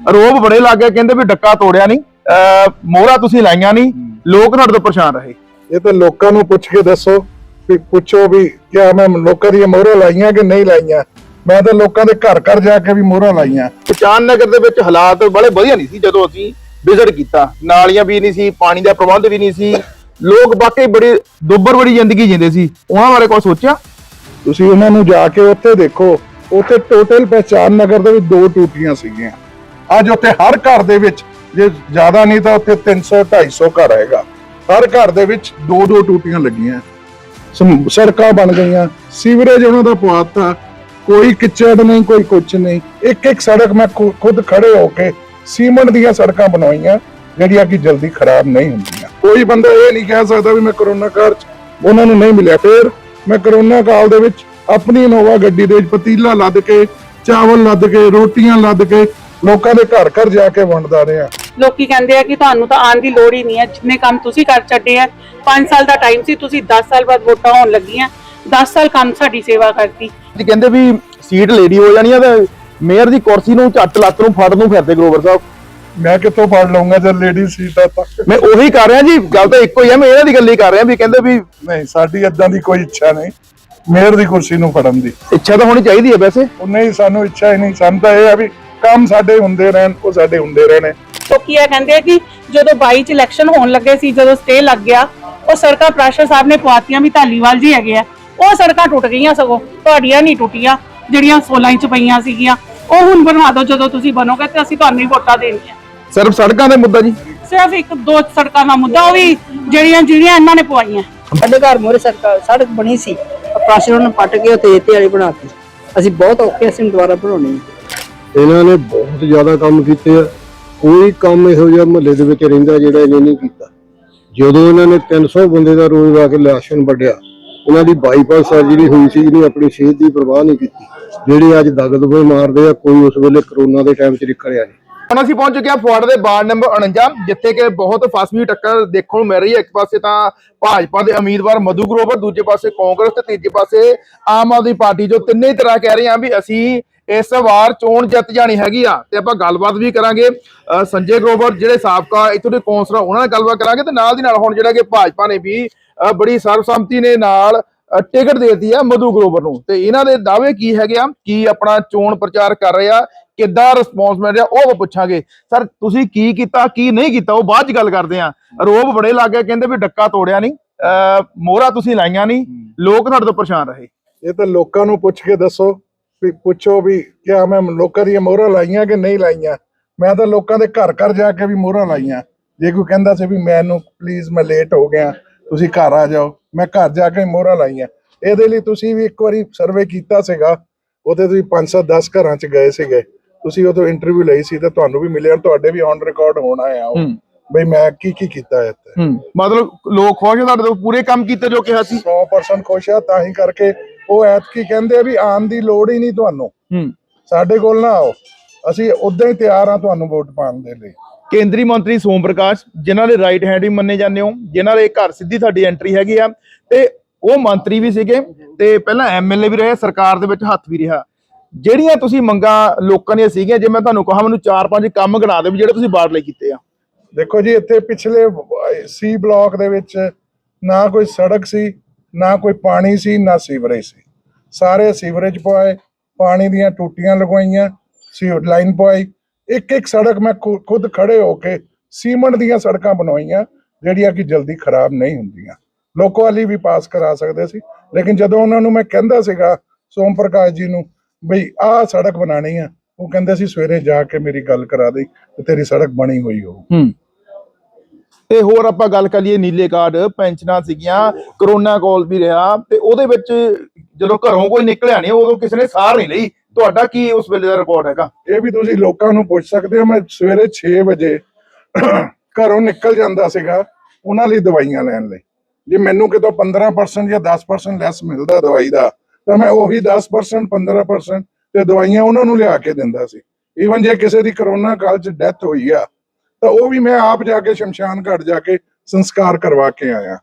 ਆਰੋਪ ਬੜੇ ਲੱਗ ਗਏ ਕਹਿੰਦੇ ਵੀ ਡੱਕਾ ਤੋੜਿਆ ਨਹੀਂ ਮੋਹਰਾ ਤੁਸੀਂ ਲਾਈਆਂ ਨਹੀਂ ਲੋਕ ਤੁਹਾਡੇ ਤੋਂ ਪਰੇਸ਼ਾਨ ਰਹੇ। ਇਹ ਤਾਂ ਲੋਕਾਂ ਨੂੰ ਪੁੱਛ ਕੇ ਦੱਸੋ ਵੀ ਪੁੱਛੋ ਵੀ ਕਿਆ ਮੈਂ ਲੋਕਾਂ ਦੀਆਂ ਮੋਹਰਾਂ ਲਾਈਆਂ ਕਿ ਨਹੀਂ ਲਾਈਆਂ। ਮੈਂ ਤਾਂ ਲੋਕਾਂ ਦੇ ਘਰ ਘਰ ਜਾ ਕੇ ਵੀ ਮੋਹਰਾਂ ਲਾਈਆਂ। ਪਛਾਣ ਨਗਰ ਦੇ ਵਿੱਚ ਹਾਲਾਤ ਬੜੇ ਵਧੀਆ ਨਹੀਂ ਸੀ ਜਦੋਂ ਅਸੀਂ ਵਿਜ਼ਿਟ ਕੀਤਾ। ਨਾਲੀਆਂ ਵੀ ਨਹੀਂ ਸੀ ਪਾਣੀ ਦਾ ਪ੍ਰਬੰਧ ਵੀ ਨਹੀਂ ਸੀ। ਲੋਕ ਵਾਕਈ ਬੜੀ ਦੁੱਬਰ ਬੜੀ ਜ਼ਿੰਦਗੀ ਜਿੰਦੇ ਸੀ। ਉਹਨਾਂ ਬਾਰੇ ਕੋਈ ਸੋਚਿਆ? ਤੁਸੀਂ ਉਹਨਾਂ ਨੂੰ ਜਾ ਕੇ ਉੱਥੇ ਦੇਖੋ ਉੱਥੇ ਟੋਟਲ ਪਹਿਚਾਨ ਨਗਰ ਦੇ ਵਿੱਚ ਦੋ ਟੂਟੀਆਂ ਸੀਗੀਆਂ। ਅੱਜ ਉੱਥੇ ਹਰ ਘਰ ਦੇ ਵਿੱਚ, ਜੇ ਜ਼ਿਆਦਾ ਨਹੀਂ ਤਾਂ ਉੱਥੇ 300 250 ਘਰ ਹੈਗਾ। ਹਰ ਘਰ ਦੇ ਵਿੱਚ ਦੋ ਦੋ ਟੂਟੀਆਂ ਲੱਗੀਆਂ। ਸੜਕਾਂ ਬਣ ਗਈਆਂ। ਸੀਵਰੇਜ ਉਹਨਾਂ ਦਾ ਪਵਾਤਾ। ਕੋਈ ਕਿਚੜ ਨਹੀਂ, ਕੋਈ ਕੁਛ ਨਹੀਂ। ਇੱਕ ਇੱਕ ਸੜਕ ਮੈਂ ਖੁ- ਖੁਦ ਖੜੇ ਹੋ ਕੇ ਸੀਮੈਂਟ ਦੀਆਂ ਸੜਕਾਂ ਬਣਾਈਆਂ, ਜਿਹੜੀਆਂ ਕਿ ਜਲਦੀ ਖਰਾਬ ਨਹੀਂ ਹੁੰਦੀਆਂ। ਕੋਈ ਬੰਦਾ ਇਹ ਨਹੀਂ ਕਹਿ ਸਕਦਾ ਵੀ ਮੈਂ ਕਰੋਨਾ ਕਾਲ ਚ ਉਹਨਾਂ ਨੂੰ ਨਹੀਂ ਮਿਲਿਆ। ਫਿਰ ਮੈਂ ਕਰੋਨਾ ਕਾਲ ਦੇ ਵਿੱਚ ਆਪਣੀ ਇਨੋਵਾ ਗੱਡੀ ਦੇ ਵਿੱਚ ਪਤੀਲਾ ਲੱਦ ਕੇ, ਚਾਵਲ ਲੱਦ ਕੇ, ਰੋਟੀਆਂ ਲੱਦ ਕੇ ਲੋਕਾਂ ਦੇ ਘਰ ਘਰ ਜਾ ਕੇ ਵੰਡਦਾ ਰਿਹਾ। ਲੋਕੀ ਕਹਿੰਦੇ ਆ ਕਿ ਤੁਹਾਨੂੰ ਤਾਂ ਆਉਣ ਦੀ ਲੋੜ ਹੀ ਨਹੀਂ ਹੈ। ਜਿੰਨੇ ਕੰਮ ਤੁਸੀਂ ਕਰ ਛੱਡੇ ਆ 5 ਸਾਲ ਦਾ ਟਾਈਮ ਸੀ ਤੁਸੀਂ 10 ਸਾਲ ਬਾਅਦ ਵੋਟਾਂ ਹੋਣ ਲੱਗੀਆਂ। 10 ਸਾਲ ਕੰਮ ਸਾਡੀ ਸੇਵਾ ਕਰਤੀ। ਜੀ ਕਹਿੰਦੇ ਵੀ ਸੀਟ ਲੇਡੀ ਹੋ ਜਾਣੀ ਆ ਤੇ ਮੇਅਰ ਦੀ ਕੁਰਸੀ ਨੂੰ ਝੱਟ ਲੱਤ ਨੂੰ ਫੜ ਨੂੰ ਫਿਰਦੇ ਗਰੋਵਰ ਸਾਹਿਬ। ਮੈਂ ਕਿੱਥੋਂ ਪੜ ਲਵਾਂਗਾ ਜਦ ਲੇਡੀ ਸੀਟ ਆ ਤਾਂ? ਮੈਂ ਉਹੀ ਕਰ ਰਿਹਾ ਜੀ ਗੱਲ ਤਾਂ ਇੱਕੋ ਹੀ ਆ ਮੈਂ ਇਹਨਾਂ ਦੀ ਗੱਲ ਹੀ ਕਰ ਰਿਹਾ ਵੀ ਕਹਿੰਦੇ ਵੀ ਨਹੀਂ ਸਾਡੀ ਏਦਾਂ ਦੀ ਕੋਈ ਇੱਛਾ ਨਹੀਂ ਮੇਅਰ ਦੀ ਕੁਰਸੀ ਨੂੰ ਫੜਨ ਦੀ। ਇੱਛਾ ਤਾਂ ਹੋਣੀ ਚਾਹੀਦੀ ਹੈ ਵੈਸੇ। ਉਹ ਨਹੀਂ ਸਾਨੂੰ ਇੱਛਾ ਹੀ ਨਹੀਂ। ਸਾਨੂੰ ਤਾਂ ਇਹ ਆ ਵੀ ਕੰਮ ਸਾਡੇ ਹੁੰਦੇ ਰਹਿਣ ਉਹ ਸਾਡੇ ਹੁੰਦੇ ਰਹਿਣੇ। ਲੋਕੀ ਇਹ ਕਹਿੰਦੇ ਆ ਕਿ ਜਦੋਂ 22 ਚ ਇਲੈਕਸ਼ਨ ਹੋਣ ਲੱਗੇ ਸੀ ਜਦੋਂ ਸਟੇ ਲੱਗ ਗਿਆ ਉਹ ਸੜਕਾਂ ਪ੍ਰਾਸ਼ਰ ਸਾਹਿਬ ਨੇ ਪਵਾਤੀਆਂ ਵੀ ਧਾਲੀਵਾਲ ਜੀ ਹੈਗੇ ਆ। ਉਹ ਸੜਕਾਂ ਟੁੱਟ ਗਈਆਂ ਸਗੋਂ ਤੁਹਾਡੀਆਂ ਨਹੀਂ ਟੁੱਟੀਆਂ ਜਿਹੜੀਆਂ 16 ਇੰਚ ਪਈਆਂ ਸੀਗੀਆਂ। ਉਹ ਹੁਣ ਬਣਵਾ ਦਿਓ ਜਦੋਂ ਤੁਸੀਂ ਬਣੋਗੇ ਤੇ ਅਸੀਂ ਤੁਹਾਨੂੰ ਹੀ ਵੋਟਾਂ ਦੇਣੀਆਂ। ਸਿਰਫ ਸੜਕਾਂ ਦੇ ਮੁੱਦਾ ਜੀ। ਸਿਰਫ ਇੱਕ ਦੋ ਸੜਕਾਂ ਦਾ ਮੁੱਦਾ ਉਹ ਵੀ ਜਿਹੜੀਆਂ ਜਿਹੜੀਆਂ ਇਹਨਾਂ ਨੇ ਪਵਾਈਆਂ। ਸਾਡੇ ਘਰ ਮੋਰੇ ਸੜਕ ਸੜਕ ਬਣੀ ਸੀ। ਪ੍ਰਾਸ਼ਰ ਨੂੰ ਪੱਟ ਕੇ ਉੱਤੇ ਰੇਤੇ ਵਾਲੀ ਬਣਾਤੀ। ਅਸੀਂ ਬਹੁਤ ਔਖੇ ਅਸੀਂ ਦੁਬਾਰਾ ਬਣਾਉਣੀ ਹੈ। ਇਹਨਾਂ ਨੇ ਬਹੁਤ ਜ਼ਿਆਦਾ ਕੰਮ ਕੀਤੇ ਆ। ਕੋਈ ਕੰਮ ਇਹੋ ਜਿਹਾ ਮਹੱਲੇ ਦੇ ਵਿੱਚ ਰਹਿੰਦਾ ਜਿਹੜਾ ਇਹਨੇ ਨਹੀਂ ਕੀਤਾ। ਜਦੋਂ ਇਹਨਾਂ ਨੇ 300 ਬੰਦੇ ਦਾ ਰੋਜ਼ ਲਾ ਕੇ ਲਾਸ਼ਨ ਵੱਢਿਆ, ਇਹਨਾਂ ਦੀ ਬਾਈਪਾਸ ਸਰਜਰੀ ਹੋਈ ਸੀ ਜਿਹਨੇ ਆਪਣੀ ਸਿਹਤ ਦੀ ਪਰਵਾਹ ਨਹੀਂ ਕੀਤੀ। ਜਿਹੜੇ ਅੱਜ ਦਗਦਬੇ ਮਾਰਦੇ ਆ, ਕੋਈ ਉਸ ਵੇਲੇ ਕਰੋਨਾ ਦੇ ਟਾਈਮ 'ਚ ਨਿਕਲਿਆ ਨਹੀਂ। ਹੁਣ ਅਸੀਂ ਪਹੁੰਚ ਚੁੱਕੇ ਹਾਂ ਫੁਆੜ ਦੇ ਵਾਰਡ ਨੰਬਰ 49 ਜਿੱਥੇ ਕਿ ਬਹੁਤ ਫਸਵੀਂ ਟੱਕਰ ਦੇਖਣ ਨੂੰ ਮਿਲ ਰਹੀ ਹੈ। ਇੱਕ ਪਾਸੇ ਤਾਂ ਭਾਜਪਾ ਦੇ ਉਮੀਦਵਾਰ ਮਧੂ ਗਰੋਵਰ, ਦੂਜੇ ਪਾਸੇ ਕਾਂਗਰਸ ਤੇ ਤੀਜੇ ਪਾਸੇ ਆਮ ਆਦਮੀ ਪਾਰਟੀ ਜੋ ਤਿੰਨੇ ਤਰ੍ਹਾਂ ਕਹਿ ਰਹੇ ਆ ਵੀ ਅਸੀਂ ਇਸ ਵਾਰ ਚੋਣ ਜਿੱਤ ਜਾਣੀ ਹੈਗੀ ਆ ਤੇ ਆਪਾਂ ਗੱਲਬਾਤ ਵੀ ਕਰਾਂਗੇ ਸੰਜੇ ਗਰੋਵਰ ਜਿਹੜੇ ਸਾਬਕਾ ਇੱਥੋਂ ਦੇ ਕੌਂਸਲਰ ਉਹਨਾਂ ਨਾਲ ਗੱਲਬਾਤ ਕਰਾਂਗੇ ਤੇ ਨਾਲ ਦੀ ਨਾਲ ਹੁਣ ਜਿਹੜਾ ਕਿ ਭਾਜਪਾ ਨੇ ਵੀ ਬੜੀ ਸਰਬਸੰਮਤੀ ਨੇ ਨਾਲ ਟਿਕਟ ਦੇਤੀ ਆ ਮਧੂ ਗਰੋਵਰ ਨੂੰ। ਤੇ ਇਹਨਾਂ ਦੇ ਦਾਅਵੇ ਕੀ ਹੈਗੇ ਆ ਕੀ ਆਪਣਾ ਚੋਣ ਪ੍ਰਚਾਰ ਕਰ ਰਹੇ ਆ ਕਿੱਦਾਂ ਰਿਸਪੌਂਸ ਮਿਲ ਰਿਹਾ ਉਹ ਪੁੱਛਾਂਗੇ। ਸਰ ਤੁਸੀਂ ਕੀ ਕੀਤਾ ਕੀ ਨਹੀਂ ਕੀਤਾ ਉਹ ਬਾਅਦ ਚ ਗੱਲ ਕਰਦੇ ਆ। ਆਰੋਪ ਬੜੇ ਲੱਗ ਗਏ ਕਹਿੰਦੇ ਵੀ ਡੱਕਾ ਤੋੜਿਆ ਨਹੀਂ ਮੋਹਰਾ ਤੁਸੀਂ ਲਾਈਆਂ ਨਹੀਂ ਲੋਕ ਤੁਹਾਡੇ ਤੋਂ ਪਰੇਸ਼ਾਨ ਰਹੇ। ਇਹ ਤਾਂ ਲੋਕਾਂ ਨੂੰ ਪੁੱਛ ਕੇ ਦੱਸੋ। ਵੀ ਪੁੱਛੋ ਵੀ ਕਿਆ ਮੈਂ ਲੋਕਾਂ ਦੀਆਂ ਮੋਹਰਾਂ ਲਾਈਆਂ ਕਿ ਨਹੀਂ ਲਾਈਆਂ? ਮੈਂ ਤਾਂ ਲੋਕਾਂ ਦੇ ਘਰ ਘਰ ਜਾ ਕੇ ਵੀ ਮੋਹਰਾਂ ਲਾਈਆਂ। ਜੇ ਕੋਈ ਕਹਿੰਦਾ ਸੀ ਵੀ ਮੈਨੂੰ ਪਲੀਜ਼ ਮੈਂ ਲੇਟ ਹੋ ਗਿਆ, ਤੁਸੀਂ ਘਰ ਆ ਜਾਓ। ਮੈਂ ਘਰ ਜਾ ਕੇ ਮੋਹਰਾਂ ਲਾਈਆਂ। ਇਹਦੇ ਲਈ ਤੁਸੀਂ ਵੀ ਇੱਕ ਵਾਰੀ ਸਰਵੇ ਕੀਤਾ ਸੀਗਾ। ਉਹਦੇ ਤੁਸੀਂ 5-7 10 ਘਰਾਂ ਚ ਗਏ ਸੀਗੇ। ਤੁਸੀਂ ਉਦੋਂ ਇੰਟਰਵਿਊ ਲਈ ਸੀ ਤੇ ਤੁਹਾਨੂੰ ਵੀ ਮਿਲਿਆ, ਤੁਹਾਡੇ ਵੀ ਔਨ ਰਿਕਾਰਡ ਹੋਣਾ ਆ ਉਹ। ਬਈ ਮੈਂ ਕੀ ਕੀ ਕੀਤਾ ਇੱਥੇ? ਹੂੰ। ਮਤਲਬ ਲੋਕ ਖੁਸ਼ ਆ ਤੁਹਾਡੇ ਤੋਂ ਪੂਰੇ ਕੰਮ ਕੀਤੇ ਜੋ ਕਿਹਾ ਸੀ? 100% ਖੁਸ਼ ਆ ਤਾਂ ਹੀ ਕਰਕੇ ਉਹ ਐਤਕੀ ਕਹਿੰਦੇ ਆ ਵੀ ਆਉਣ ਦੀ ਲੋੜ ਹੀ ਨਹੀਂ ਤੁਹਾਨੂੰ। ਹੂੰ। ਸਾਡੇ ਕੋਲ ਨਾ ਆਓ। ਅਸੀਂ ਉਦਾਂ ਹੀ ਤਿਆਰ ਆ ਤੁਹਾਨੂੰ ਵੋਟ ਪਾਉਣ ਦੇ ਲਈ। ਕੇਂਦਰੀ ਮੰਤਰੀ ਸੋਮ ਪ੍ਰਕਾਸ਼ ਜਿਨ੍ਹਾਂ ਦੇ ਰਾਈਟ ਹੈਂਡ ਵੀ ਮੰਨੇ ਜਾਂਦੇ ਹੋ ਜਿਨ੍ਹਾਂ ਦੇ ਘਰ ਸਿੱਧੀ ਤੁਹਾਡੀ ਐਂਟਰੀ ਹੈਗੀ ਆ ਤੇ ਉਹ ਮੰਤਰੀ ਵੀ ਸੀਗੇ ਤੇ ਪਹਿਲਾਂ ਐਮਐਲਏ ਵੀ ਰਹੇ ਸਰਕਾਰ ਦੇ ਵਿੱਚ ਹੱਥ ਵੀ ਰਿਹਾ। ਜਿਹੜੀਆਂ ਤੁਸੀਂ ਮੰਗਾਂ ਲੋਕਾਂ ਦੀਆਂ ਸੀਗੀਆਂ ਜੇ ਮੈਂ ਤੁਹਾਨੂੰ ਕਹਾਂ ਮੈਨੂੰ 4-5 ਕੰਮ ਗਿਣਾ ਦਿਓ ਵੀ ਜਿਹੜੇ ਤੁਸੀਂ ਬਾੜ ਲਈ ਕੀਤੇ ਆ। ਦੇਖੋ ਜੀ, ਇੱਥੇ ਪਿਛਲੇ ਸੀ ਬਲਾਕ ਦੇ ਵਿੱਚ ਨਾ ਕੋਈ ਸੜਕ ਸੀ, ਨਾ ਕੋਈ ਪਾਣੀ ਸੀ, ਨਾ ਸੀਵਰੇਜ ਸੀ। ਸਾਰੇ ਸੀਵਰੇਜ ਪਵਾਏ, ਪਾਣੀ ਦੀਆਂ ਟੂਟੀਆਂ ਲਗਵਾਈਆਂ ਸੀ ਲਾਈਨ ਪਵਾਈ। ਇੱਕ ਇੱਕ ਸੜਕ ਮੈਂ ਖੁਦ ਖੜੇ ਹੋ ਕੇ ਸੀਮੈਂਟ ਦੀਆਂ ਸੜਕਾਂ ਬਣਵਾਈਆਂ, ਜਿਹੜੀਆਂ ਕਿ ਜਲਦੀ ਖਰਾਬ ਨਹੀਂ ਹੁੰਦੀਆਂ। ਲੋਕੋ ਵਾਲੀ ਵੀ ਪਾਸ ਕਰਾ ਸਕਦੇ ਸੀ, ਲੇਕਿਨ ਜਦੋਂ ਉਹਨਾਂ ਨੂੰ ਮੈਂ ਕਹਿੰਦਾ ਸੀਗਾ, ਸੋਮ ਪ੍ਰਕਾਸ਼ ਜੀ ਨੂੰ, ਬਈ, ਆਹ ਸੜਕ ਬਣਾਣੀ ਆ। ਉਹ ਕਹਿੰਦੇ ਸੀ, ਸਵੇਰੇ ਜਾ ਕੇ ਮੇਰੀ ਗੱਲ ਕਰਾ ਦੇ, ਤੇ ਤੇਰੀ ਸੜਕ ਬਣੀ ਹੋਈ ਹੋਊ। ਤੇ ਹੋਰ ਆਪਾਂ ਗੱਲ ਕਰ ਲਈਏ ਨੀਲੇ ਕਾਰਡ, ਪੈਨਸ਼ਨਾਂ ਸੀਗੀਆਂ, ਕਰੋਨਾ ਕਾਲ ਵੀ ਰਿਹਾ ਤੇ ਉਹਦੇ ਵਿੱਚ ਜਦੋਂ ਘਰੋਂ ਕੋਈ ਨਿਕਲਿਆ ਨਹੀਂ, ਉਦੋਂ ਕਿਸੇ ਨੇ ਸਾਰ ਨਹੀਂ ਲਈ। ਤੁਹਾਡਾ ਕੀ ਉਸ ਵੇਲੇ ਦਾ ਰਿਕਾਰਡ ਹੈਗਾ? ਇਹ ਵੀ ਤੁਸੀਂ ਲੋਕਾਂ ਨੂੰ ਪੁੱਛ ਸਕਦੇ ਹੋ, ਮੈਂ ਸਵੇਰੇ 6 ਵਜੇ ਘਰੋਂ ਨਿਕਲ ਜਾਂਦਾ ਸੀਗਾ, ਉਹਨਾਂ ਲਈ ਦਵਾਈਆਂ ਲੈਣ ਲਈ। ਜੇ ਮੈਨੂੰ ਕਿਤੋਂ 15% ਜਾਂ 10% ਲੈਸ ਮਿਲਦਾ ਦਵਾਈ ਦਾ, ਤਾਂ ਮੈਂ ਉਹੀ 10% 15% ਤੇ ਦਵਾਈਆਂ ਉਹਨਾਂ ਨੂੰ ਲਿਆ ਕੇ ਦਿੰਦਾ ਸੀ। ਈਵਨ ਜੇ ਕਿਸੇ ਦੀ ਕਰੋਨਾ ਕਾਲ 'ਚ ਡੈਥ ਹੋਈ ਆ ਤਾਂ ਉਹ ਵੀ ਮੈਂ ਆਪ ਜਾ ਕੇ ਸ਼ਮਸ਼ਾਨ ਘਾਟ ਜਾ ਕੇ ਸੰਸਕਾਰ ਕਰਵਾ ਕੇ ਆਇਆ।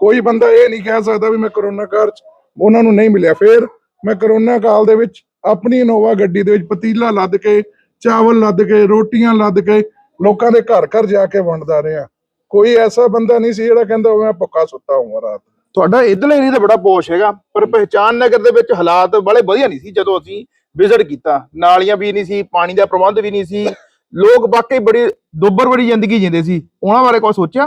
ਕੋਈ ਬੰਦਾ ਇਹ ਨਹੀਂ ਕਹਿ ਸਕਦਾ ਵੀ ਮੈਂ ਕਰੋਨਾ ਕਾਲ 'ਚ ਉਹਨਾਂ ਨੂੰ ਨਹੀਂ ਮਿਲਿਆ। ਫਿਰ ਮੈਂ ਕਰੋਨਾ ਕਾਲ ਦੇ ਵਿੱਚ ਆਪਣੀ ਇਨੋਵਾ ਗੱਡੀ ਦੇ ਵਿੱਚ ਪਤੀਲਾ ਲੱਦ ਕੇ ਚਾਵਲ ਲੱਦ ਕੇ ਰੋਟੀਆਂ ਲੱਦ ਕੇ ਲੋਕਾਂ ਦੇ ਘਰ ਘਰ ਜਾ ਕੇ ਵੰਡਦਾ ਰਿਹਾ। ਕੋਈ ਐਸਾ ਬੰਦਾ ਨਹੀਂ ਸੀ ਜਿਹੜਾ ਕਹਿੰਦਾ ਮੈਂ ਭੁੱਖਾ ਸੁੱਤਾ ਹੂੰਗਾ ਰਾਤ। ਤੁਹਾਡਾ ਇਧਰਲੇ ਏਰੀਆ ਤਾਂ ਬੜਾ ਪੋਸ਼ ਹੈਗਾ ਪਰ ਪਹਿਚਾਨ ਨਗਰ ਦੇ ਵਿੱਚ ਹਾਲਾਤ ਬੜੇ ਵਧੀਆ ਨਹੀਂ ਸੀ ਜਦੋਂ ਅਸੀਂ ਵਿਜ਼ਿਟ ਕੀਤਾ। ਨਾਲੀਆਂ ਵੀ ਨਹੀਂ ਸੀ ਪਾਣੀ ਦਾ ਪ੍ਰਬੰਧ ਵੀ ਨਹੀਂ ਸੀ ਲੋਕ ਵਾਕਈ ਬੜੀ ਦੁੱਬਰ ਬੜੀ ਜ਼ਿੰਦਗੀ ਜਿੰਦੇ ਸੀ। ਉਹਨਾਂ ਬਾਰੇ ਕੋਈ ਸੋਚਿਆ?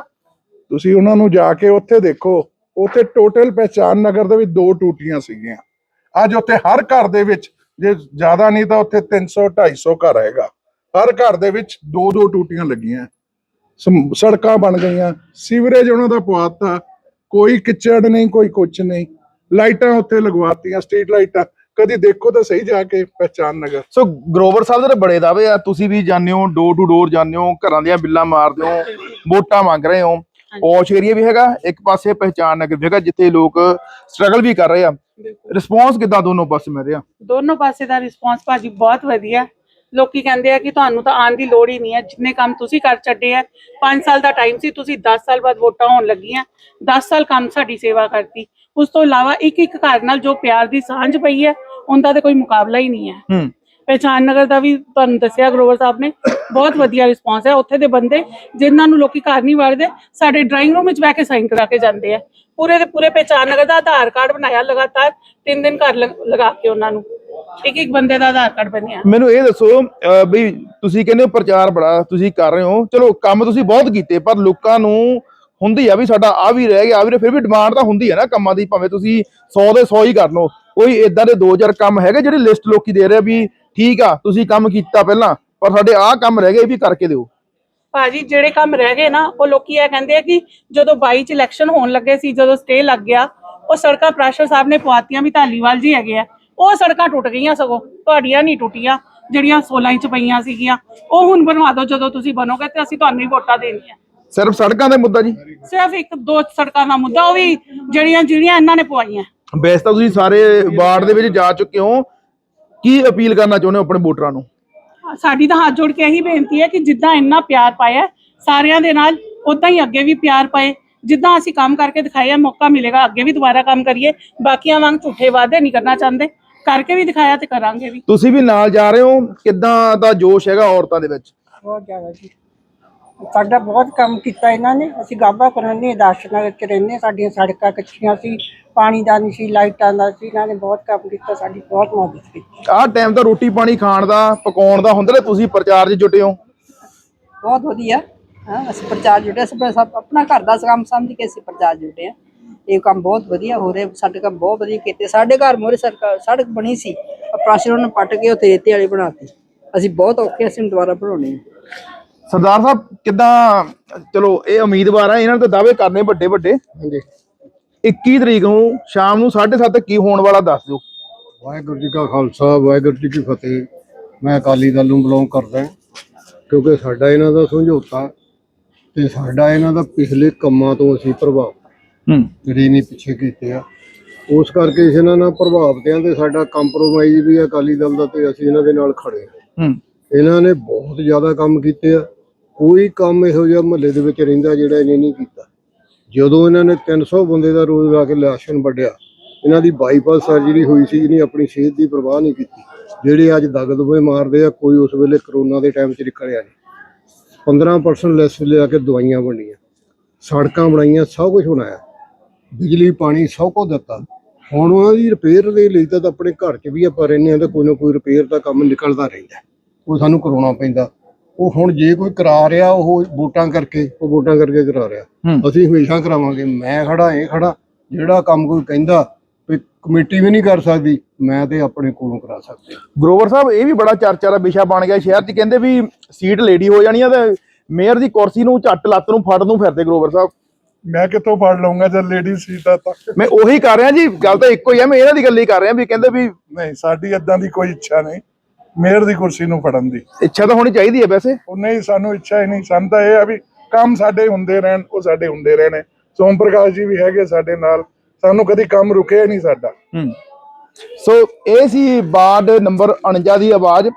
ਤੁਸੀਂ ਉਹਨਾਂ ਨੂੰ ਜਾ ਕੇ ਉੱਥੇ ਦੇਖੋ, ਉੱਥੇ ਟੋਟਲ ਪਹਿਚਾਨ ਨਗਰ ਦੇ ਵਿੱਚ ਦੋ ਟੂਟੀਆਂ ਸੀਗੀਆਂ। ਅੱਜ ਉੱਥੇ ਹਰ ਘਰ ਦੇ ਵਿੱਚ, ਜੇ ਜ਼ਿਆਦਾ ਨਹੀਂ ਤਾਂ ਉੱਥੇ 300 250 ਘਰ ਹੈਗਾ। ਹਰ ਘਰ ਦੇ ਵਿੱਚ ਦੋ ਦੋ ਟੂਟੀਆਂ ਲੱਗੀਆਂ। ਸੜਕਾਂ ਬਣ ਗਈਆਂ, ਸੀਵਰੇਜ ਉਹਨਾਂ ਦਾ ਪਵਾਤਾ ਕੋਈ ਕਿਚੜ ਨਹੀਂ, ਕੋਈ ਕੁਛ ਨਹੀਂ। ਲਾਈਟਾਂ ਉੱਥੇ ਲਗਵਾਤੀਆਂ ਸਟਰੀਟ ਲਾਈਟਾਂ। ਕਦੀ ਦੇਖੋ ਤਾਂ ਸਹੀ ਜਾ ਕੇ ਪਹਿਚਾਨ ਨਗਰ। ਸੋ ਗਰੋਵਰ ਸਾਹਿਬ ਦੇ ਬੜੇ ਦਾਅਵੇ ਆ ਤੁਸੀਂ ਵੀ ਜਾਂਦੇ ਹੋ ਡੋਰ ਟੂ ਡੋਰ ਜਾਂਦੇ ਹੋ ਘਰਾਂ ਦੀਆਂ ਬਿੱਲਾਂ ਮਾਰਦੇ ਹੋ ਵੋਟਾਂ ਮੰਗ ਰਹੇ ਹੋ। ਪੌਸ਼ ਏਰੀਆ ਵੀ ਹੈਗਾ ਇੱਕ ਪਾਸੇ ਪਹਿਚਾਨ ਨਗਰ ਵੀ ਹੈਗਾ ਜਿੱਥੇ ਲੋਕ ਸਟਰਗਲ ਵੀ ਕਰ ਰਹੇ ਆ। ਰਿਸਪੌਂਸ ਕਿਦਾਂ ਦੋਨੋਂ ਪਾਸੇ ਮਿਲ ਰਿਹਾ? ਦੋਨੋਂ ਪਾਸੇ ਦਾ ਰਿਸਪੌਂਸ ਭਾਜੀ ਬਹੁਤ ਵਧੀਆ। ਲੋਕੀ ਕਹਿੰਦੇ ਆ ਕਿ ਤੁਹਾਨੂੰ ਤਾਂ ਆਉਣ ਦੀ ਲੋੜ ਹੀ ਨਹੀਂ ਹੈ ਜਿੰਨੇ ਕੰਮ ਤੁਸੀਂ ਕਰ ਛੱਡੇ ਆ 5 ਸਾਲ ਦਾ ਟਾਈਮ ਸੀ ਤੁਸੀਂ 10 ਸਾਲ ਬਾਅਦ ਵੋਟਾਂ ਹੋਣ ਲੱਗੀਆਂ। 10 ਸਾਲ ਕੰਮ ਸਾਡੀ ਸੇਵਾ ਕਰਤੀ। ਉਸ ਤੋਂ ਇਲਾਵਾ ਇੱਕ ਇੱਕ ਘਰ ਨਾਲ ਜੋ ਪਿਆਰ ਦੀ ਸਾਂਝ ਪਈ ਹੈ ਉਹਦਾ ਤੇ ਕੋਈ ਮੁਕਾਬਲਾ ਹੀ ਨਹੀਂ ਹੈ। ਪਹਿਚਾਨ ਨਗਰ ਦਾ ਵੀ ਤੁਹਾਨੂੰ ਦੱਸਿਆ ਗਰੋਵਰ ਸਾਹਿਬ ਨੇ ਬਹੁਤ ਵਧੀਆ ਰਿਸਪੌਂਸ ਹੈ। ਉੱਥੇ ਦੇ ਬੰਦੇ ਜਿਨ੍ਹਾਂ ਨੂੰ ਲੋਕੀ ਘਰ ਨਹੀਂ ਵੜਦੇ ਸਾਡੇ ਡਰਾਇੰਗ ਰੂਮ ਵਿੱਚ ਬਹਿ ਕੇ ਸਾਈਨ ਕਰਾ ਕੇ ਜਾਂਦੇ ਆ। ਪੂਰੇ ਦੇ ਪੂਰੇ ਪਹਿਚਾਨ ਨਗਰ ਦਾ ਆਧਾਰ ਕਾਰਡ ਬਣਾਇਆ ਲਗਾਤਾਰ ਤਿੰਨ ਦਿਨ ਘਰ ਲਗ- ਕੇ ਉਹਨਾਂ ਨੂੰ। ਇੱਕ ਇੱਕ ਬੰਦੇ ਦਾ ਆਧਾਰ ਕਾਰਡ ਬਣਿਆ। ਮੈਨੂੰ ਇਹ ਦੱਸੋ ਬਈ ਤੁਸੀਂ ਕਹਿੰਦੇ ਹੋ ਪ੍ਰਚਾਰ ਬੜਾ ਤੁਸੀਂ ਕਰ ਰਹੇ ਹੋ। ਚਲੋ ਕੰਮ ਤੁਸੀਂ ਬਹੁਤ ਕੀਤੇ ਪਰ ਲੋਕਾਂ ਨੂੰ ਹੁੰਦੀ ਆ ਵੀ ਸਾਡਾ ਆ ਵੀ ਰਹਿ ਗਿਆ ਆ ਵੀ ਰਹਿ- ਫਿਰ ਵੀ ਡਿਮਾਂਡ ਤਾਂ ਹੁੰਦੀ ਹੈ ਨਾ ਕੰਮਾਂ ਦੀ, ਭਾਵੇਂ ਤੁਸੀਂ 100 ਦੇ 100 ਹੀ ਕਰ ਲਓ। ਕੋਈ ਇਦਾਂ ਦੇ 2000 ਕੰਮ ਹੈਗੇ ਜਿਹੜੇ ਲਿਸਟ ਲੋਕੀ ਦੇ ਰਹੇ ਆ ਵੀ ਠੀਕ ਆ, ਤੁਸੀਂ ਕੰਮ ਕੀਤਾ ਪਹਿਲਾਂ, ਪਰ ਸਾਡੇ ਆਹ ਕੰਮ ਰਹਿ ਗਏ ਇਹ ਵੀ ਕਰਕੇ ਦਿਓ। ਭਾਜੀ, ਜਿਹੜੇ ਕੰਮ ਰਹਿ ਗਏ ਨਾ, ਉਹ ਲੋਕੀ ਇਹ ਕਹਿੰਦੇ ਆ ਕਿ ਜਦੋਂ 22 ਚ ਇਲੈਕਸ਼ਨ ਹੋਣ ਲੱਗੇ ਸੀ, ਜਦੋਂ ਸਟੇ ਲੱਗ ਗਿਆ, ਉਹ ਸੜਕਾਂ ਪ੍ਰਾਸ਼ਰ ਸਾਹਿਬ ਨੇ ਪਵਾਤੀਆਂ ਵੀ ਧਾਲੀਵਾਲ ਜੀ ਹੈਗੇ ਆ। ਉਹ ਸੜਕਾਂ ਟੁੱਟ ਗਈਆਂ ਸਗੋਂ, ਤੁਹਾਡੀਆਂ ਨਹੀਂ ਟੁੱਟੀਆਂ, ਜਿਹੜੀਆਂ 16 ਇੰਚ ਪਈਆਂ ਸੀਗੀਆਂ, ਉਹ ਹੁਣ ਬਣਵਾ ਦਿਓ ਜਦੋਂ ਤੁਸੀਂ ਬਣੋਗੇ ਤੇ ਅਸੀਂ ਤੁਹਾਨੂੰ ਹੀ ਵੋਟਾਂ ਦੇਣੀਆਂ। ਸਿਰਫ ਸੜਕਾਂ ਦੇ ਮੁੱਦਾ ਜੀ? ਸਿਰਫ ਇੱਕ ਦੋ ਸੜਕਾਂ ਦਾ ਮੁੱਦਾ ਉਹ ਵੀ ਜਿਹੜੀਆਂ ਜਿਹੜੀਆਂ ਇਹਨਾਂ ਨੇ ਪਵਾਈਆਂ। ਵੈਸੇ ਤਾਂ ਤੁਸੀਂ ਸਾਰੇ ਵਾਰਡ ਦੇ ਵਿੱਚ ਜਾ ਚੁੱਕੇ ਹੋ। ਕੀ ਅਪੀਲ ਕਰਨਾ ਚਾਹੁੰਦੇ ਹੋ ਆਪਣੇ ਵੋਟਰਾਂ ਨੂੰ? ਸਾਡੀ ਤਾਂ ਹੱਥ ਜੋੜ ਕੇ ਇਹੀ ਬੇਨਤੀ ਹੈ ਕਿ ਜਿੱਦਾਂ ਇੰਨਾ ਪਿਆਰ ਪਾਇਆ ਸਾਰਿਆਂ ਦੇ ਨਾਲ ਉਦਾਂ ਹੀ ਅੱਗੇ ਵੀ ਪਿਆਰ ਪਾਏ। ਜਿੱਦਾਂ ਅਸੀਂ ਕੰਮ ਕਰਕੇ ਦਿਖਾਇਆ ਮੌਕਾ ਮਿਲੇਗਾ ਅੱਗੇ ਵੀ ਦੁਬਾਰਾ ਕੰਮ ਕਰੀਏ। ਬਾਕੀਆਂ ਵਾਂਗ ਝੂਠੇ ਵਾਅਦੇ ਨਹੀਂ ਕਰਨਾ ਚਾਹੁੰਦੇ। ਕਰਕੇ ਵੀ ਦਿਖਾਇਆ ਤੇ ਕਰਾਂਗੇ ਵੀ। ਤੁਸੀਂ ਵੀ ਨਾਲ ਜਾ ਰਹੇ ਹੋ। ਕਿੱਦਾਂ ਦਾ ਜੋਸ਼ ਹੈਗਾ ਔਰਤਾਂ ਦੇ ਵਿੱਚ? ਬਹੁਤ ਜ਼ਿਆਦਾ ਜੀ। ਸਾਡਾ ਬਹੁਤ ਕੰਮ ਕੀਤਾ ਇਹਨਾਂ ਨੇ। ਅਸੀਂ ਗਾਬਾ ਕਰਾਂਦੇ ਨਗਰ ਚ ਰਹਿੰਦੇ ਸਾਡੀਆਂ ਸੜਕਾਂ ਕੱਚੀਆਂ ਸੀ ਪਾਣੀ ਦਾ ਨਹੀਂ ਸੀ ਲਾਈਟਾਂ ਦਾ ਸੀ। ਇਹਨਾਂ ਨੇ ਬਹੁਤ ਕੰਮ ਕੀਤਾ ਸਾਡੀ ਬਹੁਤ ਮਦਦ ਕੀਤੀ। ਆਹ ਟਾਈਮ ਤਾਂ ਰੋਟੀ ਪਾਣੀ ਖਾਣ ਦਾ ਪਕਾਉਣ ਦਾ ਹੁੰਦਾ ਤੁਸੀਂ ਪ੍ਰਚਾਰ 'ਚ ਜੁਟੇ ਹੋ। ਬਹੁਤ ਵਧੀਆ। ਹਾਂ ਅਸੀਂ ਪ੍ਰਚਾਰ ਜੁੜੇ ਅਸੀਂ ਸਭ ਆਪਣਾ ਘਰ ਦਾ ਕੰਮ ਸਮਝ ਕੇ ਅਸੀਂ ਪ੍ਰਚਾਰ ਜੁੜੇ ਆ ਇਹ ਕੰਮ ਬਹੁਤ ਵਧੀਆ ਹੋ ਰਿਹਾ। ਸਾਡੇ ਕੰਮ ਬਹੁਤ ਵਧੀਆ ਕੀਤੇ। ਸਾਡੇ ਘਰ ਮੋਰੇ ਸਰਕਾਰ ਸੜਕ ਬਣੀ ਸੀ। ਪ੍ਰਾਸ਼ਰ ਉਹਨੇ ਪੱਟ ਕੇ ਉੱਥੇ ਰੇਤੇ ਵਾਲੀ ਬਣਾਤੀ। ਅਸੀਂ ਬਹੁਤ ਔਖੇ ਅਸੀਂ ਦੁਬਾਰਾ ਬਣਾਉਣੀ ਸਰਦਾਰ ਸਾਹਿਬ ਕਿੱਦਾਂ ਚਲੋ ਇਹ ਉਮੀਦਵਾਰ ਆ ਇਹਨਾਂ ਨੇ ਤਾਂ ਦਾਅਵੇ ਕਰਨੇ ਵੱਡੇ ਵੱਡੇ। ਹਾਂਜੀ। 21 ਤਰੀਕ ਨੂੰ ਸ਼ਾਮ ਨੂੰ 7:30 ਕੀ ਹੋਣ ਵਾਲਾ ਦੱਸ ਦਿਓ। ਵਾਹਿਗੁਰੂ ਜੀ ਕਾ ਖਾਲਸਾ ਵਾਹਿਗੁਰੂ ਜੀ ਕੀ ਫਤਿਹ। ਮੈਂ ਅਕਾਲੀ ਦਲ ਨੂੰ ਬਿਲੋਂਗ ਕਰਦਾ ਕਿਉਂਕਿ ਸਾਡਾ ਇਹਨਾਂ ਦਾ ਸਮਝੌਤਾ ਤੇ ਸਾਡਾ ਇਹਨਾਂ ਦਾ ਪਿਛਲੇ ਕੰਮਾਂ ਤੋਂ ਅਸੀਂ ਪ੍ਰਭਾਵ ਹੂੰ। ਜਿਹੜੀ ਨਹੀਂ ਪਿੱਛੇ ਕੀਤੇ ਆ। ਉਸ ਕਰਕੇ ਇਹਨਾਂ ਨਾਲ ਪ੍ਰਭਾਵਿਤ ਤੇ ਸਾਡਾ ਕੰਪਰੋਮਾਈਜ਼ ਵੀ ਹੈ ਅਕਾਲੀ ਦਲ ਦਾ ਤੇ ਅਸੀਂ ਇਹਨਾਂ ਦੇ ਨਾਲ ਖੜੇ ਹੂੰ। ਇਹਨਾਂ ਨੇ ਬਹੁਤ ਜ਼ਿਆਦਾ ਕੰਮ ਕੀਤੇ ਆ। ਕੋਈ ਕੰਮ ਇਹੋ ਜਿਹਾ ਮਹੱਲੇ ਦੇ ਵਿੱਚ ਰਹਿੰਦਾ ਜਿਹੜਾ ਇਹਨੇ ਨਹੀਂ ਕੀਤਾ। ਜਦੋਂ ਇਹਨਾਂ ਨੇ 300 ਬੰਦੇ ਦਾ ਰੋਜ਼ ਲਾ ਕੇ ਲਾਸ਼ਨ ਵੱਢਿਆ, ਇਹਨਾਂ ਦੀ ਬਾਈਪਾਸ ਸਰਜਰੀ ਹੋਈ ਸੀ, ਇਹਨੇ ਆਪਣੀ ਸਿਹਤ ਦੀ ਪਰਵਾਹ ਨਹੀਂ ਕੀਤੀ। ਜਿਹੜੇ ਅੱਜ ਦਗਦ ਹੋਏ ਮਾਰਦੇ ਆ, ਕੋਈ ਉਸ ਵੇਲੇ ਕਰੋਨਾ ਦੇ ਟਾਈਮ 'ਚ ਨਿਕਲਿਆ ਨਹੀਂ। 15% ਲੈਸ ਲਿਆ ਕੇ ਦਵਾਈਆਂ ਵੰਡੀਆਂ। ਸੜਕਾਂ ਬਣਾਈਆਂ, ਸਭ ਕੁਝ ਬਣਾਇਆ। ਬਿਜਲੀ, ਪਾਣੀ ਸਭ ਕੁਝ ਦਿੱਤਾ। ਹੁਣ ਉਹਨਾਂ ਦੀ ਰਿਪੇਅਰ ਦੇ ਲਈ ਤਾਂ ਆਪਣੇ ਘਰ 'ਚ ਵੀ ਆਪਾਂ ਰਹਿੰਦੇ ਹਾਂ ਤਾਂ ਕੋਈ ਨਾ ਕੋਈ ਰਿਪੇਅਰ ਦਾ ਕੰਮ ਨਿਕਲਦਾ ਰਹਿੰਦਾ ਉਹ ਸਾਨੂੰ ਕਰਾਉਣਾ ਪੈਂਦਾ। ਉਹ ਹੁਣ ਜੇ ਕੋਈ ਕਰਾ ਰਿਹਾ ਉਹ ਵੋਟਾਂ ਕਰਕੇ ਉਹ ਵੋਟਾਂ ਕਰਕੇ ਕਰਾ ਰਿਹਾ। ਹੂੰ। ਅਸੀਂ ਹਮੇਸ਼ਾ ਕਰਾਵਾਂਗੇ। ਮੈਂ ਖੜਾ ਇਹ ਖੜਾ। ਜਿਹੜਾ ਕੰਮ ਕੋਈ ਕਹਿੰਦਾ ਵੀ ਕਮੇਟੀ ਵੀ ਨਹੀਂ ਕਰ ਸਕਦੀ ਮੈਂ ਤੇ ਆਪਣੇ ਕੋਲੋਂ ਕਰਾ ਸਕਦੇ ਗਰੋਵਰ ਸਾਹਿਬ ਇਹ ਵੀ ਬੜਾ ਚਰਚਾ ਦਾ ਵਿਸ਼ਾ ਬਣ ਗਿਆ। ਸ਼ਹਿਰ 'ਚ ਕਹਿੰਦੇ ਵੀ ਸੀਟ ਲੇਡੀ ਹੋ ਜਾਣੀ ਆ ਤੇ ਮੇਅਰ ਦੀ ਕੁਰਸੀ ਨੂੰ ਝੱਟ ਲੱਤ ਨੂੰ ਫੜ ਨੂੰ ਫਿਰਦੇ ਗਰੋਵਰ ਸਾਹਿਬ। ਮੈਂ ਕਿੱਥੋਂ ਪੜ ਲਵਾਂਗਾ ਜਦ ਲੇਡੀ ਸੀਟਾਂ ਤੱਕ ਮੈਂ ਉਹੀ ਕਰ ਰਿਹਾ ਜੀ। ਗੱਲ ਤਾਂ ਇੱਕੋ ਹੀ ਆ ਮੈਂ ਇਹਨਾਂ ਦੀ ਗੱਲ ਹੀ ਕਰ ਰਿਹਾ ਵੀ ਕਹਿੰਦੇ ਵੀ ਨਹੀਂ ਸਾਡੀ ਇਦਾਂ ਦੀ ਕੋਈ ਇੱਛਾ ਨਹੀਂ। ਮੇਅਰ ਦੀ ਕੁਰਸੀ ਨੂੰ ਫੜਨ ਦੀ। ਇੱਛਾ ਤਾਂ ਹੋਣੀ ਚਾਹੀਦੀ ਹੈ ਵੈਸੇ। ਉਹ ਨਹੀਂ ਸਾਨੂੰ ਇੱਛਾ ਹੀ ਨਹੀਂ। ਸਾਨੂੰ ਤਾਂ ਇਹ ਆ ਵੀ ਕੰਮ ਸਾਡੇ ਹੁੰਦੇ ਰਹਿਣ ਉਹ ਸਾਡੇ ਹੁੰਦੇ ਰਹਿਣੇ। ਸੋਮ ਪ੍ਰਕਾਸ਼ ਜੀ ਵੀ ਹੈਗੇ ਸਾਡੇ ਨਾਲ। ਸਾਨੂੰ ਕਦੀ ਕੰਮ ਰੁਕਿਆ ਨਹੀਂ ਸਾਡਾ। ਸੋ ਇਹ ਸੀ ਵਾਰਡ ਨੰਬਰ 49 ਦੀ ਆਵਾਜ਼।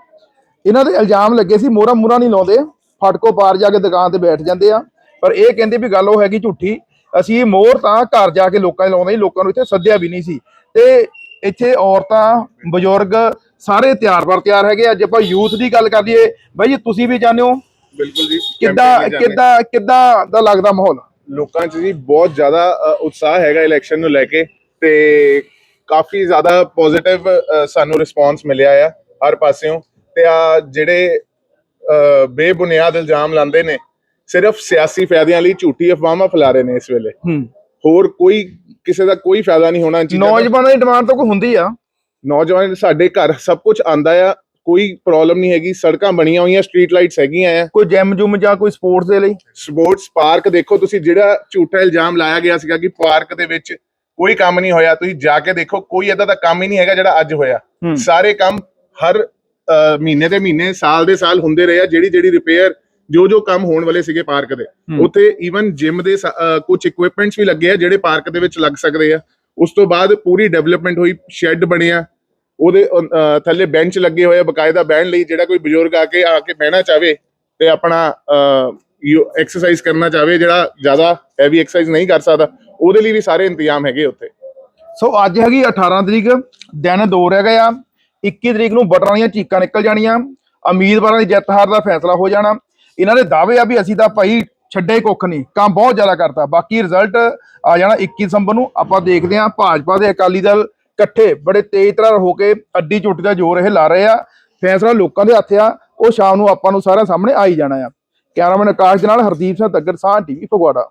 ਇਹਨਾਂ ਦੇ ਇਲਜ਼ਾਮ ਲੱਗੇ ਸੀ ਮੋਰਾ ਮੂਰਾ ਨਹੀਂ ਲਾਉਂਦੇ। ਫਟਕੋ ਪਾਰ ਜਾ ਕੇ ਦੁਕਾਨ ਤੇ ਬੈਠ ਜਾਂਦੇ ਆ। ਪਰ ਇਹ ਕਹਿੰਦੇ ਵੀ ਗੱਲ ਉਹ ਹੈਗੀ ਝੂਠੀ। ਅਸੀਂ ਮੋਹਰ ਤਾਂ ਘਰ ਜਾ ਕੇ ਲੋਕਾਂ ਦੇ ਲਾਉਂਦੇ ਲੋਕਾਂ ਨੂੰ ਇੱਥੇ ਸੱਦਿਆ ਵੀ ਨਹੀਂ ਸੀ। ਤੇ ਇੱਥੇ ਔਰਤਾਂ ਬਜ਼ੁਰਗ ਸਾਰੇ ਤਿਆਰ ਪਰ ਤਿਆਰ ਹੈਗੇ ਅੱਜ ਆਪਾਂ ਯੂਥ ਦੀ ਗੱਲ ਕਰ ਲਈਏ। ਬਾਈ ਜੀ ਤੁਸੀਂ ਵੀ ਜਾਣਦੇ ਹੋ? ਬਿਲਕੁਲ ਜੀ ਕਿੱਦਾਂ। ਕਿੱਦਾਂ ਕਿੱਦਾਂ ਦਾ ਲੱਗਦਾ ਮਾਹੌਲ? ਲੋਕਾਂ 'ਚ ਜੀ ਬਹੁਤ ਜ਼ਿਆਦਾ ਉਤਸ਼ਾਹ ਹੈਗਾ ਇਲੈਕਸ਼ਨ ਨੂੰ ਲੈ ਕੇ ਤੇ ਕਾਫੀ ਜ਼ਿਆਦਾ ਪੋਜ਼ਿਟਿਵ ਸਾਨੂੰ ਰਿਸਪਾਂਸ ਮਿਲਿਆ ਆ ਹਰ ਪਾਸਿਓਂ। ਤੇ ਆ ਜਿਹੜੇ ਬੇਬੁਨਿਆਦ ਇਲਜ਼ਾਮ ਲਾਉਂਦੇ ਨੇ ਸਿਰਫ ਸਿਆਸੀ ਫਾਇਦਿਆਂ ਲਈ ਝੂਠੀ ਅਫਵਾਹਾਂ ਫੈਲਾ ਰਹੇ ਨੇ ਇਸ ਵੇਲੇ। ਹੋਰ ਕੋਈ ਕਿਸੇ ਦਾ ਕੋਈ ਫਾਇਦਾ ਨਹੀਂ ਹੋਣਾ in ਚੀਜ਼ਾਂ ਦਾ। ਨੌਜਵਾਨਾਂ ਦੀ ਡਿਮਾਂਡ ਤਾਂ ਕੋਈ ਹੁੰਦੀ ਆ। ਨੌਜਵਾਨ ਸਾਡੇ ਘਰ ਸਭ ਕੁਝ ਆਂਦਾ ਆ ਕੋਈ ਪ੍ਰੋਬਲਮ ਨਹੀਂ ਹੈਗੀ ਸੜਕਾਂ ਬਣੀਆਂ ਹੋਈਆਂ ਸਟਰੀਟ ਲਾਈਟਸ ਹੈਗੀਆਂ ਆ। ਕੋਈ ਜਿਮ ਜੁਮ ਜਾਂ ਕੋਈ ਸਪੋਰਟਸ ਦੇ ਲਈ? ਸਪੋਰਟਸ ਪਾਰਕ ਦੇਖੋ ਤੁਸੀਂ ਜਿਹੜਾ ਝੂਠਾ ਇਲਜ਼ਾਮ ਲਾਇਆ ਗਿਆ ਸੀਗਾ ਕਿ ਪਾਰਕ ਦੇ ਵਿੱਚ ਕੋਈ ਕੰਮ ਨਹੀਂ ਹੋਇਆ ਤੁਸੀਂ ਜਾ ਕੇ ਦੇਖੋ ਕੋਈ ਏਦਾਂ ਦਾ ਕੰਮ ਹੀ ਨਹੀਂ ਹੈਗਾ ਜਿਹੜਾ ਅੱਜ ਹੋਇਆ। ਸਾਰੇ ਕੰਮ ਹਰ ਮਹੀਨੇ ਦੇ ਮਹੀਨੇ ਸਾਲ ਦੇ ਸਾਲ ਹੁੰਦੇ ਰਹੇ ਆ ਜਿਹੜੀ ਜਿਹੜੀ ਰਿਪੇਅਰ ਜੋ ਜੋ ਕੰਮ ਹੋਣ ਵਾਲੇ ਸੀਗੇ ਪਾਰਕ ਦੇ। ਉੱਥੇ ਈਵਨ ਜਿਮ ਦੇ ਕੁਝ ਇਕਵਿਪਮੈਂਟਸ ਵੀ ਲੱਗੇ ਆ ਜਿਹੜੇ ਪਾਰਕ ਦੇ ਵਿੱਚ ਲੱਗ ਸਕਦੇ ਆ। ਉਸ ਤੋਂ ਬਾਅਦ ਪੂਰੀ ਡਿਵੈਲਪਮੈਂਟ ਹੋਈ ਸ਼ੈੱਡ ਬਣਿਆ ਉਹਦੇ ਥੱਲੇ ਬੈਂਚ ਲੱਗੇ ਹੋਏ ਆ ਬਕਾਇਦਾ ਬਹਿਣ ਲਈ, ਜਿਹੜਾ ਕੋਈ ਬਜ਼ੁਰਗ ਆ ਕੇ ਆ ਕੇ ਬਹਿਣਾ ਚਾਹਵੇ ਤੇ ਆਪਣਾ ਐਕਸਰਸਾਈਜ਼ ਕਰਨਾ ਚਾਹਵੇ ਜਿਹੜਾ ਜ਼ਿਆਦਾ ਹੈਵੀ ਐਕਸਰਸਾਈਜ਼ ਨਹੀਂ ਕਰ ਸਕਦਾ, ਉਹਦੇ ਲਈ ਵੀ ਸਾਰੇ ਇੰਤਜ਼ਾਮ ਹੈਗੇ ਉੱਥੇ। ਸੋ ਅੱਜ ਹੈਗੀ 18 ਤਰੀਕ, ਦਿਨ ਦੋ ਰਹਿ ਗਏ ਆ। 21 ਤਰੀਕ ਨੂੰ ਬਟਰਾਂ ਦੀਆਂ ਚੀਕਾਂ ਨਿਕਲ ਜਾਣੀਆਂ, ਉਮੀਦਵਾਰਾਂ ਦੀ ਜਿੱਤ ਹਾਰ ਦਾ ਫੈਸਲਾ ਹੋ ਜਾਣਾ। ਇਹਨਾਂ ਦੇ ਦਾਅਵੇ ਆ ਵੀ ਅਸੀਂ ਤਾਂ ਭਾਈ ਛੱਡੇ ਕੁੱਖ ਨਹੀਂ, ਕੰਮ ਬਹੁਤ ਜ਼ਿਆਦਾ ਕਰਤਾ। ਬਾਕੀ ਰਿਜ਼ਲਟ ਆ ਜਾਣਾ 21 ਦਸੰਬਰ ਨੂੰ, ਆਪਾਂ ਦੇਖਦੇ ਹਾਂ ਭਾਜਪਾ ਦੇ ਅਕਾਲੀ ਦਲ ਇਕੱਠੇ ਬੜੇ ਤੇਜ਼ ਤਰ੍ਹਾਂ ਹੋ ਕੇ ਅੱਡੀ ਚੋਟੀ ਦਾ ਜ਼ੋਰ ਇਹ ਲਾ ਰਹੇ ਆ। ਫੈਸਲਾ ਲੋਕਾਂ ਦੇ ਹੱਥ ਆ। ਉਹ ਸ਼ਾਮ ਨੂੰ ਆਪਾਂ ਨੂੰ ਸਾਰਿਆਂ ਸਾਹਮਣੇ ਆਈ ਜਾਣਾ ਆ। ਕੈਮਰਾਮੈਨ ਆਕਾਸ਼ ਦੇ ਨਾਲ ਹਰਦੀਪ ਸਿੰਘ ਤੱਗਰ ਸਾਹ ਟੀਵੀ, ਫਗਵਾੜਾ।